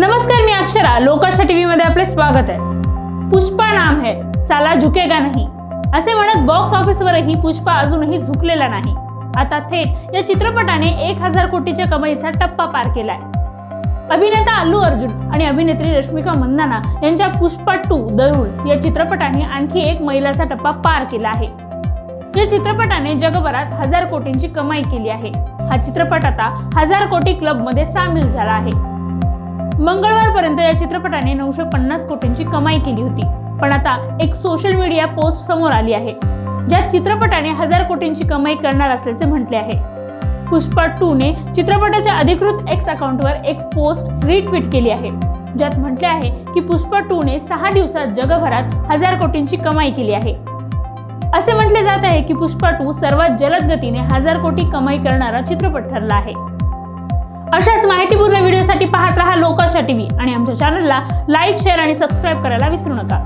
नमस्कार मी अक्षरा. लोकाशा टीव्ही मध्ये आपले स्वागत आहे. पुष्पा नाम है. साला झुकेगा नाही. असे म्हणत बॉक्स ऑफिसवरही पुष्पा अजूनही झुकलेला नाही. आता थेट या चित्रपटाने एक हजार कोटीच्या कमाईचा टप्पा पार केलाय. अभिनेता अल्लू अर्जुन आणि अभिनेत्री रश्मिका मंदाना यांच्या पुष्पा टू दरुळ या चित्रपटाने आणखी एक मैलाचा टप्पा पार केला आहे. या चित्रपटाने जगभरात हजार कोटींची कमाई केली आहे. हा चित्रपट आता हजार कोटी क्लबमध्ये सामील झाला आहे. मंगळवारपर्यंत या चित्रपटाने नऊशे पन्नास कोटींची कमाई केली होती. पण आता एक सोशल मीडिया पोस्ट समोर आली आहे ज्यात चित्रपटाने हजार कोटींची कमाई करणार असल्याचे म्हटले आहे. पुष्पा टू ने चित्रपटाच्या अधिकृत एक्स अकाउंटवर एक पोस्ट रिट्विट केली आहे ज्यात म्हटले आहे की पुष्पा टू ने सहा दिवसात जगभरात हजार कोटींची कमाई केली आहे. असे म्हटले जात आहे की पुष्पा टू सर्वात जलद गतीने हजार कोटी कमाई करणारा चित्रपट ठरला आहे. अशाच माहिती व्हिडिओसाठी पाहत रहा लोकाशा टीव्ही आणि आमच्या चॅनलला लाईक शेअर आणि सबस्क्राईब करायला विसरू नका.